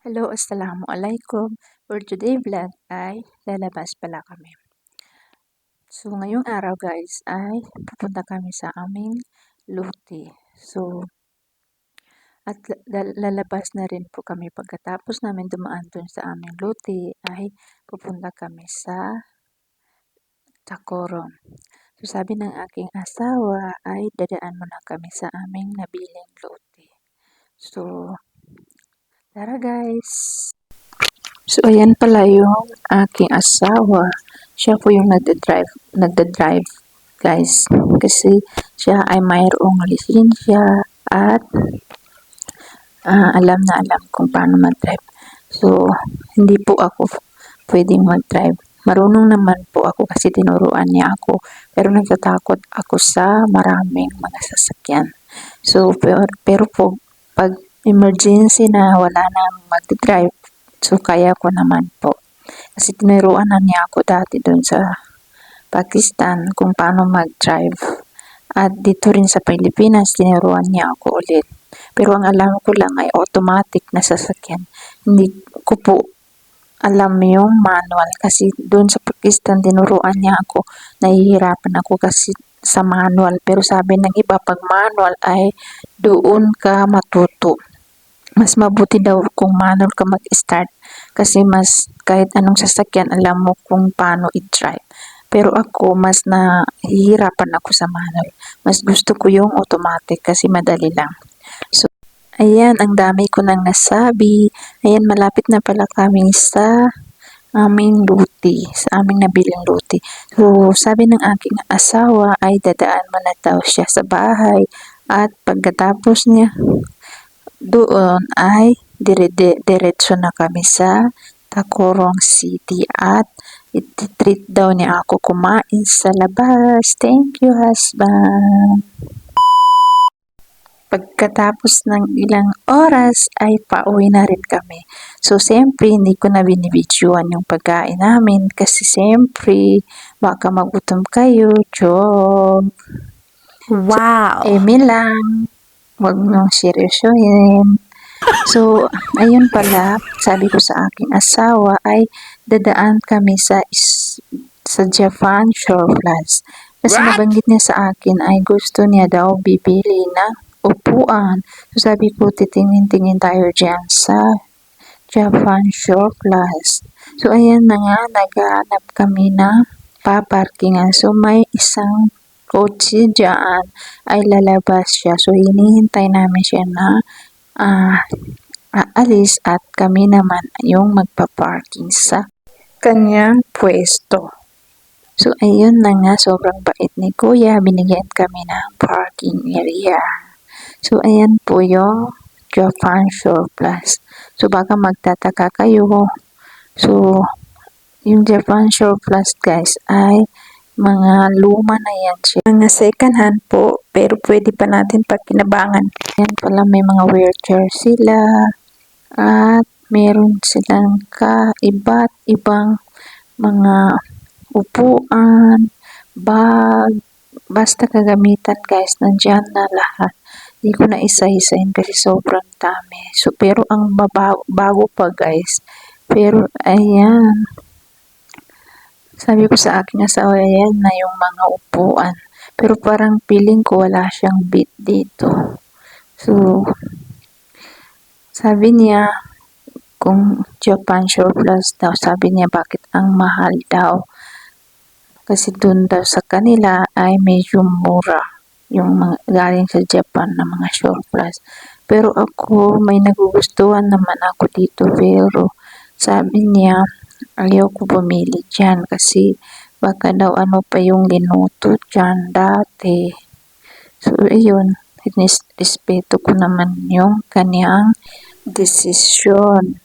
Hello, Assalamualaikum. For today vlog ay lalabas pala kami. So, ngayong araw guys ay pupunta kami sa aming luti. So, at lalabas na rin po kami pagkatapos namin dumaan dun sa aming luti ay pupunta kami sa Tacoron. So, sabi ng aking asawa ay dadaan muna kami sa aming nabiling luti. So, tara guys! So, ayan pala yung aking asawa. Siya po yung nagda-drive, nagda-drive guys. Kasi siya ay mayroong lisensya at uh, alam na alam kung paano mag-drive. So, hindi po ako pwedeng mag-drive. Marunong naman po ako kasi tinuruan niya ako. Pero nagtatakot ako sa maraming mga sasakyan. So, pero, pero po, pag emergency na wala nang mag-drive, so kaya ko naman po. Kasi tinuruan na niya ako dati doon sa Pakistan kung paano mag-drive. At dito rin sa Pilipinas, tinuruan niya ako ulit. Pero ang alam ko lang ay automatic na sasakyan. Hindi ko po alam yung manual kasi doon sa Pakistan tinuruan niya ako nahihirapan ako kasi sa manual pero sabi ng iba pag manual ay doon ka matuto mas mabuti daw kung manual ka mag-start kasi mas kahit anong sasakyan alam mo kung paano i-drive pero ako mas nahihirapan ako sa manual mas gusto ko yung automatic kasi madali lang so Ayan, ang dami ko nang nasabi. Ayan, malapit na pala kami sa aming luti, sa aming nabiling luti. So, sabi ng aking asawa ay dadaan mo na daw siya sa bahay at pagkatapos niya doon ay dire diretso na kami sa Tacorong City at ititreat daw niya ako kumain sa labas. Thank you, husband. Pagkatapos ng ilang oras ay pauwi na rin kami. So, siyempre, hindi ko na binibidyoan yung pagkain namin kasi siyempre, baka magutom kayo. Joke. Wow! So, eme lang. Huwag mong seryosohin. So, ayun pala, sabi ko sa aking asawa ay dadaan kami sa is, sa Japan Shore Plus. Kasi What? nabanggit niya sa akin ay gusto niya daw bibili ng upuan. So sabi ko, titingin-tingin tayo dyan sa Japan Shore Plus. So ayan na nga, naghanap kami na paparkingan. So may isang kotse dyan ay lalabas siya. So hinihintay namin siya na uh, aalis at kami naman yung magpa-parking sa kanyang pwesto. So, ayun na nga, sobrang bait ni Kuya. Binigyan kami ng parking area. So, ayan po yung Japan Shore Plus. So, baka magtataka kayo. So, yung Japan Shore Plus guys ay mga luma na yan siya. Mga second hand po, pero pwede pa natin pagkinabangan. Yan pala may mga wheelchair sila. At meron silang ka iba't ibang mga upuan, bag, basta kagamitan guys, nandyan na lahat. Hindi ko na isa-isahin kasi sobrang dami. So, pero ang babago, bago pa guys. Pero, ayan. Sabi ko sa akin asawa, ayan na yung mga upuan. Pero parang feeling ko wala siyang bit dito. So, sabi niya, kung Japan Shore Plus daw, sabi niya bakit ang mahal daw. Kasi dun daw sa kanila ay medyo mura yung mga galing sa Japan na mga short plus. Pero ako, may nagugustuhan naman ako dito. Pero sabi niya, ayaw ko bumili dyan kasi baka daw ano pa yung linuto dyan dati. So, ayun, respeto ko naman yung kanyang desisyon.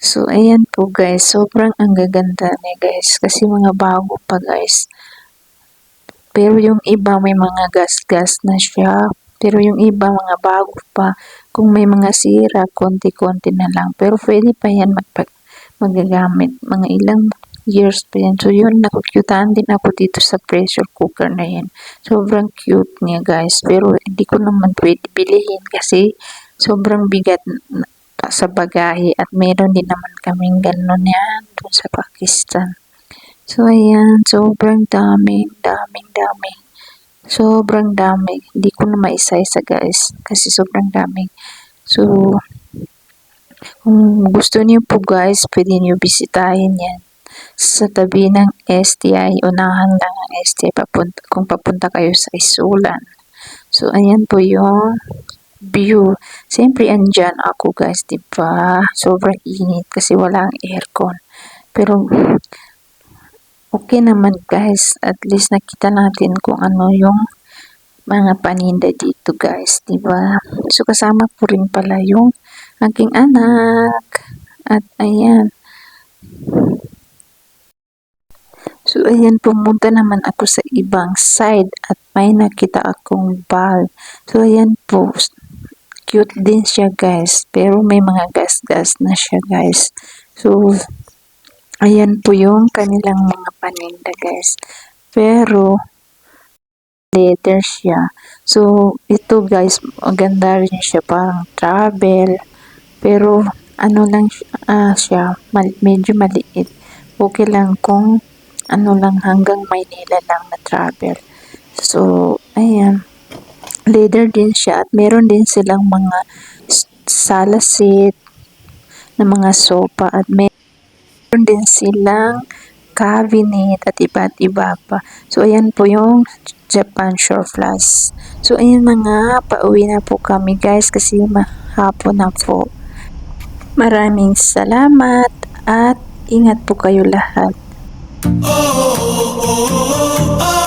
So, ayan po guys, sobrang ang gaganda niya guys, kasi mga bago pa guys. Pero yung iba may mga gas-gas na siya. Pero yung iba mga bago pa. Kung may mga sira, konti-konti na lang. Pero pwede pa yan magpag magagamit. Mga ilang years pa yan. So yun, nakukyutaan din ako dito sa pressure cooker na yan. Sobrang cute niya guys. Pero hindi ko naman pwede bilihin kasi sobrang bigat n- sa bagahe at meron din naman kaming gano'n yan sa Pakistan. So, ayan, sobrang daming, daming, dami. Sobrang dami. Hindi ko na maisa-isa guys kasi sobrang dami. So, kung gusto niyo po guys, pwede niyo bisitahin yan sa tabi ng STI, unahan lang ang STI papunta, kung papunta kayo sa Isulan. So, ayan po yung view. Siyempre, andyan ako guys, di ba? Sobrang init kasi walang aircon. Pero, okay naman guys. At least nakita natin kung ano yung mga paninda dito guys, ba? So, kasama ko rin pala yung aking anak. At ayan, So, ayan, pumunta naman ako sa ibang side at may nakita akong bag. So, ayan po, cute din siya guys, pero may mga gas-gas na siya guys. So, ayan po yung kanilang mga paninda guys. Pero, leather siya. So, ito guys, maganda rin siya, parang travel. Pero, ano lang ah, siya mal- medyo maliit. Okay lang kung ano lang hanggang Maynila lang na travel. So, ayan. Leather din siya at meron din silang mga sala seat na mga sofa at meron din silang cabinet at iba't iba pa. So, ayan po yung Japan Shore Plus. So, ayan mga, pauwi na po kami guys kasi mahapon na po. Maraming salamat at ingat po kayo lahat. oh, oh, oh, oh.